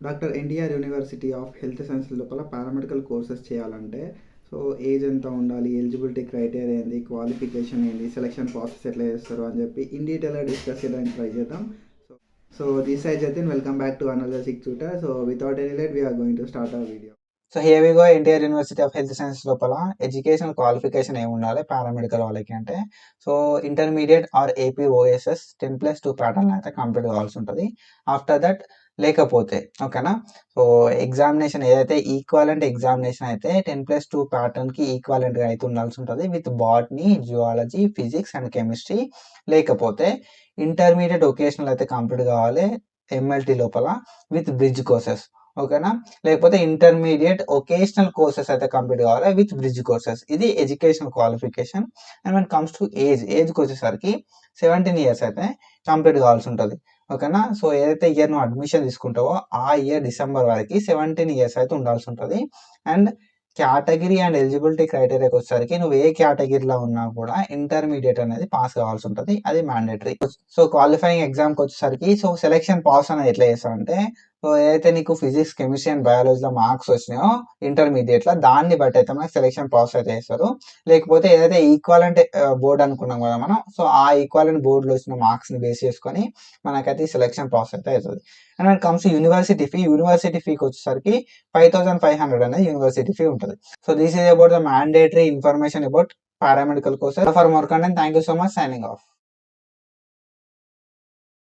Doctor NTR university of health science లోపల paramedical courses చేయాలంటే so age ఎంత ఉండాలి ఎలిజిబిలిటీ క్రైటీరియా ఏంది క్వాలిఫికేషన్ ఏంది సెలక్షన్ ప్రాసెస్ ఎట్లా చేస్తారు అని చెప్పి ఇన్ డీటెయిల్గా డిస్కస్ చేయడానికి ట్రై చేద్దాం. So so this I Jatin welcome back to another six tutor so without any let we're going to start our video so here we go NTR university of health science లోపల education qualification ఏమి ఉండాలి paramedical వాళ్ళకి అంటే. So intermediate or AP OSS ten plus two pattern అయితే complete కావాల్సి ఉంటుంది. After that లేకపోతే ఓకేనా? సో ఎగ్జామినేషన్ ఏదైతే ఈక్వాలెంట్ ఎగ్జామినేషన్ అయితే టెన్ ప్లస్ టూ ప్యాటర్న్కి ఈక్వాలెంట్గా అయితే ఉండాల్సి ఉంటుంది with botany geology physics and chemistry. లేకపోతే ఇంటర్మీడియట్ ఒకేషనల్ అయితే కంప్లీట్ కావాలి ఎంఎల్టీ లోపల విత్ బ్రిడ్జ్ కోర్సెస్ ఓకేనా? లేకపోతే ఇంటర్మీడియట్ ఒకేషనల్ కోర్సెస్ అయితే కంప్లీట్ కావాలి విత్ బ్రిడ్జ్ కోర్సెస్. ఇది ఎడ్యుకేషన్ క్వాలిఫికేషన్. అండ్ మన కమ్స్ టు ఏజ్ ఏజ్కి వచ్చేసరికి సెవెంటీన్ ఇయర్స్ అయితే కంప్లీట్ కావాల్సి ఉంటుంది. ఓకేనా? సో ఏదైతే ఇయర్ నువ్వు అడ్మిషన్ తీసుకుంటావో ఆ ఇయర్ డిసెంబర్ వరకు సెవెంటీన్ ఇయర్స్ అయితే ఉండాల్సి ఉంటుంది. అండ్ కేటగిరీ అండ్ ఎలిజిబిలిటీ క్రైటీరియాకి వచ్చేసరికి నువ్వు ఏ కేటగిరీలో ఉన్నా కూడా ఇంటర్మీడియట్ అనేది పాస్ కావాల్సి ఉంటుంది. అది మ్యాండేటరీ సో క్వాలిఫైయింగ్ ఎగ్జామ్కి వచ్చేసరికి సో సెలెక్షన్ పాస్ అనేది ఎట్లా చేస్తారంటే సో ఏదైతే నీకు ఫిజిక్స్ కెమిస్ట్రీ అండ్ బయాలజీలో మార్క్స్ వచ్చినాయో ఇంటర్మీడియట్లో దాన్ని బట్టి అయితే మనకి సెలెక్షన్ ప్రాసెస్ అయితే చేస్తారు. లేకపోతే ఏదైతే ఈక్వాలెంట్ బోర్డ్ అనుకున్నాం కదా మనం సో ఆ ఈక్వాలెంట్ బోర్డులో వచ్చిన మార్క్స్ని బేస్ చేసుకొని మనకైతే సెలెక్షన్ ప్రాసెస్ అయితే అవుతుంది. And and comes university fee university ఫీకి వచ్చేసరికి ఫైవ్ థౌసండ్ ఫైవ్ హండ్రెడ్ అనేది యూనివర్సిటీ ఫీ ఉంటుంది. So this is about the mandatory information about paramedical courses for more content thank you so much signing off